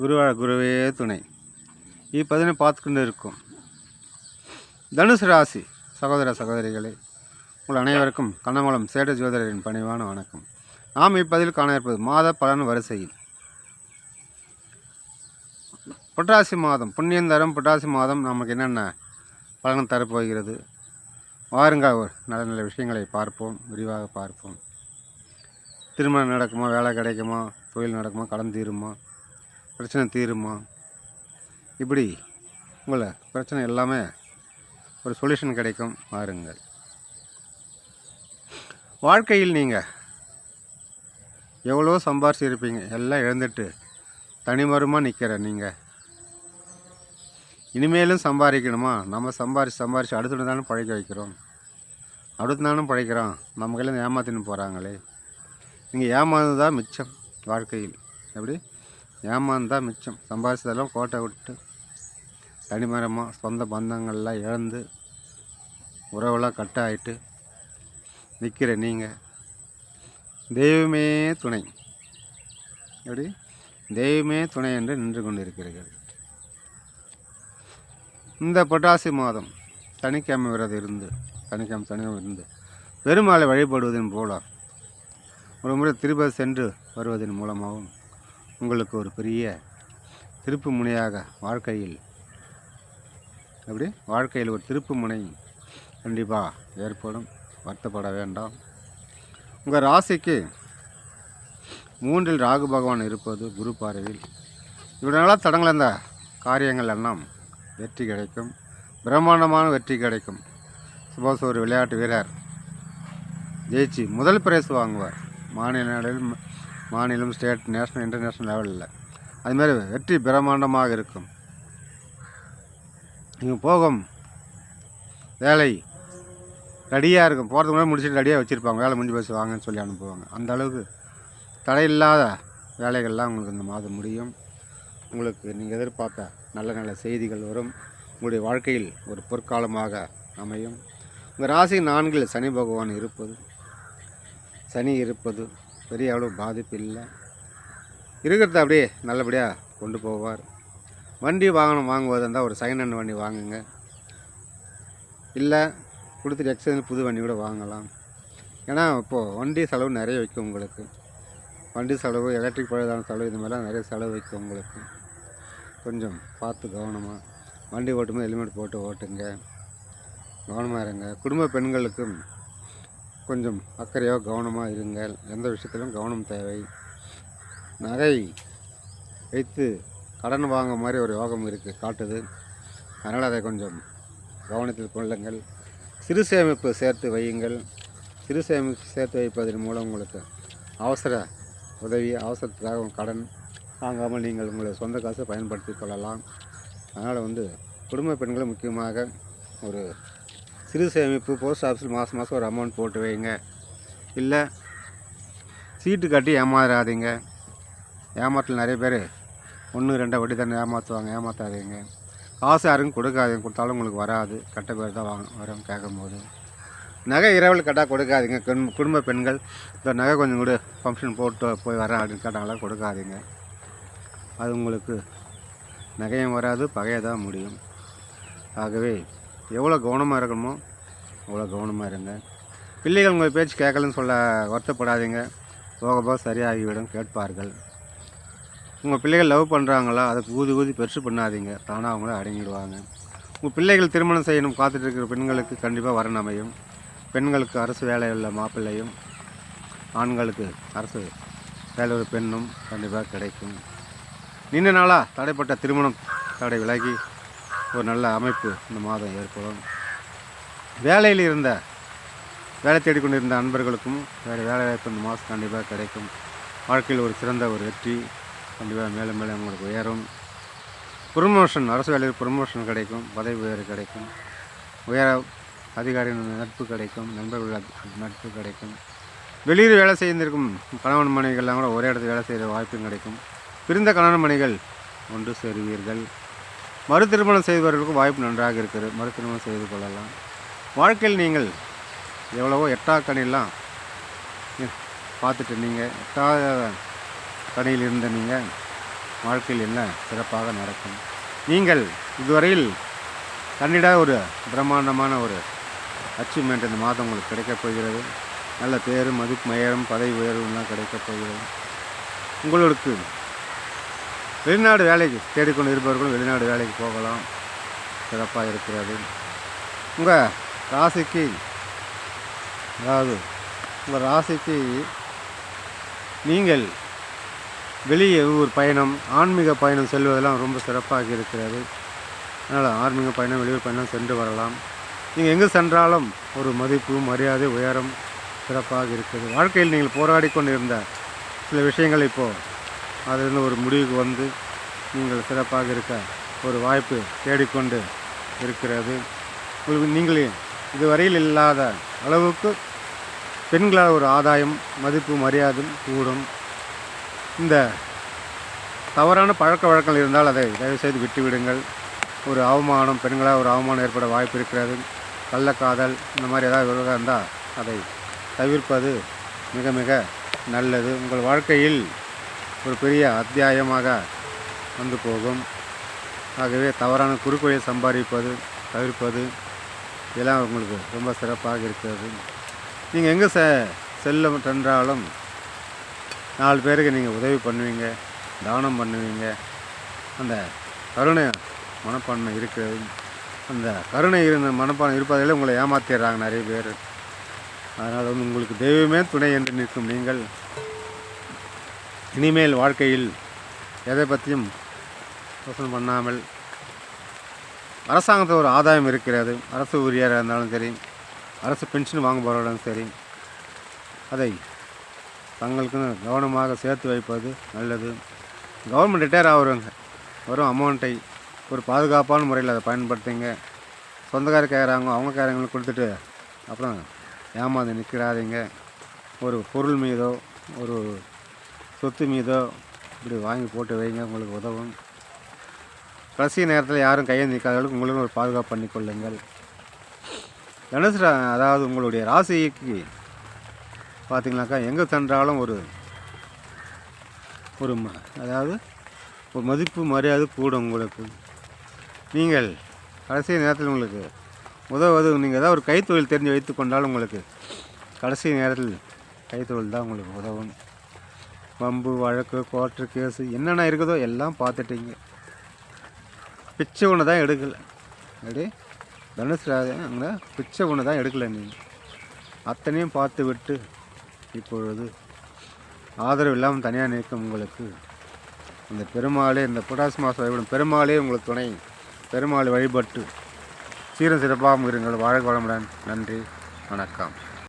குருவா குருவே துணை. இப்பதினை பார்த்து கொண்டு இருக்கும். தனுசு ராசி சகோதர சகோதரிகளே உங்கள் அனைவருக்கும் கண்ணமலம் சேட ஜோதிடரின் பணிவான வணக்கம். நாம் இப்பதில் காண இருப்பது மாத பலன் வரிசையில். புட்டாசி மாதம் புண்ணியம் தரும் புட்டாசி மாதம் நமக்கு என்னென்ன பலன் தரப்போகிறது? வாருங்க ஒரு நல்ல நல்ல விஷயங்களை பார்ப்போம் விரிவாக பார்ப்போம். திருமணம் நடக்குமா வேலை கிடைக்குமா தொழில் நடக்குமா கடன் தீருமா? பிரச்சனை தீருமா? இப்படி உங்களை பிரச்சனை எல்லாமே ஒரு சொல்யூஷன் கிடைக்கும். மாறுங்கள் வாழ்க்கையில் நீங்கள் எவ்வளோ சம்பாரிச்சிருப்பீங்க. எல்லாம் இழந்துட்டு தனிமரமாக நிற்கிற நீங்கள் இனிமேலும் சம்பாதிக்கணுமா? நம்ம சம்பாரிச்சு சம்பாரிச்சு அடுத்து தானே பழைக்க வைக்கிறோம். அடுத்து தானும் பழைக்கிறோம் நம்ம கையில் ஏமாத்தின்னு போகிறாங்களே நீங்கள் ஏமாந்து தான் மிச்சம் வாழ்க்கையில். எப்படி? ஏமாந்தான் மிச்சம். சம்பாதிச்சதெல்லாம் கோட்டை விட்டு தனிமரமாக சொந்த பந்தங்கள்லாம் இழந்து உறவெல்லாம் கட் ஆகிட்டு நிற்கிற நீங்கள் தெய்வமே துணை. எப்படி? தெய்வமே துணை என்று நின்று கொண்டிருக்கிறீர்கள். இந்த பொட்டாசி மாதம் சனிக்கிழமை விரதம் இருந்து சனிக்கிழமை சனிக்கிழமை இருந்து பெருமாளை வழிபடுவதன் போல ஒரு முறை திருப்பதி சென்று வருவதன் மூலமாகவும் உங்களுக்கு ஒரு பெரிய திருப்பு முனையாக வாழ்க்கையில் எப்படி? வாழ்க்கையில் ஒரு திருப்பு முனை கண்டிப்பாக ஏற்படும். வருத்தப்பட வேண்டாம். உங்கள் ராசிக்கு மூன்றில் ராகு பகவான் இருப்பது குரு பார்வையில். இவர்களால் தடங்கள் அந்த காரியங்கள் எல்லாம் வெற்றி கிடைக்கும். பிரம்மாண்டமான வெற்றி கிடைக்கும். சப்போஸ் ஒரு விளையாட்டு வீரர் ஜெயிச்சு முதல் பிரைஸ் வாங்குவார். மாநில நிலையில் மாநிலம் ஸ்டேட் நேஷ்னல் இன்டர்நேஷ்னல் லெவலில் அதுமாரி வெற்றி பிரம்மாண்டமாக இருக்கும். நீங்கள் போகும். வேலை ரெடியாக இருக்கும். போகிறதுக்கு முன்னாடி முடிச்சுட்டு ரெடியாக வச்சுருப்பாங்க. வேலை முடிஞ்சு பேசி வாங்கன்னு சொல்லி அனுப்புவாங்க. அந்த அளவுக்கு தடையில்லாத வேலைகள்லாம் உங்களுக்கு இந்த மாதம் முடியும். உங்களுக்கு நீங்கள் எதிர்பார்த்த நல்ல நல்ல செய்திகள் வரும். உங்களுடைய வாழ்க்கையில் ஒரு பொற்காலமாக அமையும். உங்கள் ராசி நான்கில் சனி பகவான் இருப்பது சனி இருப்பது பெரிய அளவு பாதிப்பு இல்லை. இருக்கிறத அப்படியே நல்லபடியாக கொண்டு போவார். வண்டி வாகனம் வாங்குவதா இருந்தால் ஒரு செகண்ட் ஹேண்ட் வண்டி வாங்குங்க. இல்லை கொடுத்துட்டு எக்ஸ்சேஞ்ச் புது வண்டி கூட வாங்கலாம். ஏன்னா இப்போது வண்டி செலவு நிறைய வைக்கும் உங்களுக்கு. வண்டி செலவு எலக்ட்ரிக் பழுதான செலவு இந்த மாதிரிலாம் நிறைய செலவு வைக்கும் உங்களுக்கு. கொஞ்சம் பார்த்து கவனமாக வண்டி ஓட்டும்போது ஹெல்மெட் போட்டு ஓட்டுங்க. கவனமாக இருங்க. குடும்ப பெண்களுக்கும் கொஞ்சம் அக்கறையாக கவனமாக இருங்கள். எந்த விஷயத்திலும் கவனம் தேவை. நகை வைத்து கடன் வாங்க மாதிரி ஒரு யோகம் இருக்குது காட்டுது. அதனால் அதை கொஞ்சம் கவனத்தில் கொள்ளுங்கள். சிறு சேமிப்பு சேர்த்து வையுங்கள். சிறு சேமிப்பு சேர்த்து வைப்பதன் மூலம் உங்களுக்கு அவசர உதவி அவசரத்துக்காக கடன் வாங்காமல் நீங்கள் உங்களை சொந்த காசை பயன்படுத்தி கொள்ளலாம். அதனால் வந்து குடும்ப பெண்கள் முக்கியமாக ஒரு சிறு சேமிப்பு போஸ்ட் ஆஃபீஸில் மாதம் மாதம் ஒரு அமௌண்ட் போட்டு வைங்க. இல்லை சீட்டு கட்டி ஏமாறாதீங்க. ஏமாற்றல் நிறைய பேர் ஒன்று ரெண்டை வட்டி தானே ஏமாற்றுவாங்க ஏமாற்றாதீங்க காசு யாருக்கும் கொடுக்காதீங்க. கொடுத்தாலும் உங்களுக்கு வராது. கட்ட பேர் தான் வாங்க வரும் கேட்கும்போது. நகை இரவல் கட்டால் கொடுக்காதீங்க. குடும்ப பெண்கள் இந்த நகை கொஞ்சம் கூட ஃபங்க்ஷன் போட்டு போய் வரேன் அப்படின்னு கேட்டாங்களா கொடுக்காதீங்க. அது உங்களுக்கு நகையும் வராது பகையதான் முடியும். ஆகவே எவ்வளோ கவனமாக இருக்கணுமோ அவ்வளோ கவனமாக இருங்க. பிள்ளைகள் உங்கள் பேச்சு கேட்கலன்னு சொல்ல வருத்தப்படாதீங்க. போக போக சரியாகிவிடும் கேட்பார்கள். உங்கள் பிள்ளைகள் லவ் பண்ணுறாங்களா அதை ஊதி ஊதி பெருசு பண்ணாதீங்க. தானாக அவங்கள அடங்கிடுவாங்க. உங்கள் பிள்ளைகள் திருமணம் செய்யணும் காத்துட்டு இருக்கிற பெண்களுக்கு கண்டிப்பாக வரன் அமையும். பெண்களுக்கு அரசு வேலை உள்ள மாப்பிள்ளையும் ஆண்களுக்கு அரசு வேலை ஒரு பெண்ணும் கண்டிப்பாக கிடைக்கும். நீண்ட நாளாக தடைப்பட்ட திருமணம் தடை விலகி ஒரு நல்ல அமைப்பு இந்த மாதம் ஏற்படும். வேலையில் இருந்த வேலை தேடிக்கொண்டிருந்த அன்பர்களுக்கும் வேறு வேலை வாய்ப்பு இந்த மாதம் கண்டிப்பாக கிடைக்கும். வாழ்க்கையில் ஒரு சிறந்த ஒரு வெற்றி கண்டிப்பாக மேலும் மேலும் உங்களுக்கு உயரும். ப்ரொமோஷன் அரசு வேலையில் ப்ரொமோஷன் கிடைக்கும் பதவி உயர்வு கிடைக்கும். உயர அதிகாரிகளின் நட்பு கிடைக்கும் நண்பர்கள் நட்பு கிடைக்கும். வெளியில் வேலை செய்திருக்கும் கணவன் மனைவிகள்லாம் கூட ஒரே இடத்துல வேலை செய்கிற வாய்ப்பும் கிடைக்கும். பிரிந்த கணவன் மனைகள் ஒன்று சேருவீர்கள். மறு திருமணம் செய்தவர்களுக்கும் வாய்ப்பு நன்றாக இருக்கிறது மறு திருமணம் செய்து கொள்ளலாம். வாழ்க்கையில் நீங்கள் எவ்வளவோ எட்டா கணிலாம் பார்த்துட்டு நீங்கள் எட்டாத கணியில் இருந்த நீங்கள் வாழ்க்கையில் என்ன சிறப்பாக நடக்கும். நீங்கள் இதுவரையில் கண்டிடாத ஒரு பிரம்மாண்டமான ஒரு அச்சீவ்மெண்ட் இந்த மாதம் உங்களுக்கு கிடைக்கப் போகிறது. நல்ல பேரும் மதிப்பு மயரம் பதவி உயர்வுலாம் கிடைக்கப் போகிறது. உங்களுக்கு வெளிநாடு வேலைக்கு தேடிக்கொண்டு இருப்பவர்களும் வெளிநாடு வேலைக்கு போகலாம். சிறப்பாக இருக்கிறது. உங்கள் ராசிக்கு அதாவது உங்கள் ராசிக்கு நீங்கள் வெளியே ஊர் பயணம் ஆன்மீக பயணம் செல்வதெல்லாம் ரொம்ப சிறப்பாக இருக்கிறது. அதனால் ஆன்மீக பயணம் வெளியூர் பயணம் சென்று வரலாம். நீங்கள் எங்கு சென்றாலும் ஒரு மதிப்பு மரியாதை உயரம் சிறப்பாக இருக்குது. வாழ்க்கையில் நீங்கள் போராடி கொண்டு இருந்த சில விஷயங்கள் இப்போது அதில் ஒரு முடிவுக்கு வந்து நீங்கள் சிறப்பாக இருக்க ஒரு வாய்ப்பு தேடிக்கொண்டு இருக்கிறது. உங்களுக்கு நீங்கள் இதுவரையில் இல்லாத அளவுக்கு பெண்களால் ஒரு ஆதாயம் மதிப்பு மரியாதையும் கூடும். இந்த தவறான பழக்க வழக்கங்கள் இருந்தால் அதை தயவுசெய்து விட்டுவிடுங்கள். ஒரு அவமானம் பெண்களாக ஒரு அவமானம் ஏற்பட வாய்ப்பு இருக்கிறது. கள்ளக்காதல் இந்த மாதிரி ஏதாவது விவகாரம் இருந்தால் அதை தவிர்ப்பது மிக மிக நல்லது. உங்கள் வாழ்க்கையில் ஒரு பெரிய அத்தியாயமாக வந்து போகும். ஆகவே தவறான குறுக்கோயை சம்பாதிப்பது தவிர்ப்பது இதெல்லாம் உங்களுக்கு ரொம்ப சிறப்பாக இருக்கிறது. நீங்கள் எங்கே செ செல்ல சென்றாலும் நாலு பேருக்கு நீங்கள் உதவி பண்ணுவீங்க தானம் பண்ணுவீங்க. அந்த கருணை மனப்பான்மை இருக்கிறது. அந்த கருணை இருந்த மனப்பான்மை இருப்பதில் உங்களை ஏமாற்றிடுறாங்க நிறைய பேர். அதனால் வந்து உங்களுக்கு தெய்வமே துணை என்று நிற்கும் நீங்கள். இனிமேல் வாழ்க்கையில் எதை பற்றியும் யோசனை பண்ணாமல் அரசாங்கத்தில் ஒரு ஆதாயம் இருக்கிறது. அரசு ஊழியராக இருந்தாலும் சரி அரசு பென்ஷன் வாங்குபவர்களும் சரி அதை தங்களுக்குன்னு கவனமாக சேர்த்து வைப்பது நல்லது. கவர்மெண்ட் ரிட்டையர் ஆகிறவங்க வரும் அமௌண்ட்டை ஒரு பாதுகாப்பான முறையில் அதை பயன்படுத்துங்க. சொந்தக்கார கேட்குறாங்க அவங்க கேட்குறவங்களுக்கு கொடுத்துட்டு அப்புறம் ஏமாந்து நிற்கிறாதீங்க. ஒரு பொருள் மீதோ ஒரு சொத்து மீதோ இப்படி வாங்கி போட்டு வைங்க உங்களுக்கு உதவும். கடைசி நேரத்தில் யாரும் கையை நிற்காத அளவுக்கு உங்களுக்கு ஒரு பாதுகாப்பு பண்ணிக்கொள்ளுங்கள் தனுசு அதாவது உங்களுடைய ராசிக்கு பார்த்திங்கனாக்கா எங்கே சென்றாலும் ஒரு ஒரு அதாவது ஒரு மதிப்பு மரியாதை கூடும் உங்களுக்கு. நீங்கள் கடைசி நேரத்தில் உங்களுக்கு உதவுவது நீங்கள் ஏதாவது ஒரு கைத்தொழில் தெரிஞ்சு வைத்து கொண்டாலும் உங்களுக்கு கடைசி நேரத்தில் கைத்தொழில் தான் உங்களுக்கு உதவும். வம்பு வழக்கு கோர்ட்டு கேஸு என்னென்ன இருக்குதோ எல்லாம் பார்த்துட்டீங்க. பிச்சை ஒன்று தான் எடுக்கலை. அப்படி தனுசு பிச்சை ஒன்று தான் எடுக்கலை நீங்கள் அத்தனையும் பார்த்து விட்டு இப்பொழுது ஆதரவு இல்லாமல் தனியாக நிற்கும் உங்களுக்கு. இந்த பெருமாளே இந்த புடாசி மாதம் வழிபடும் பெருமாளே உங்களுக்கு துணை. பெருமாள் வழிபட்டு சீரம் சிறப்பாகவும் இருங்கள். வாழ்க வளமுடன். நன்றி. வணக்கம்.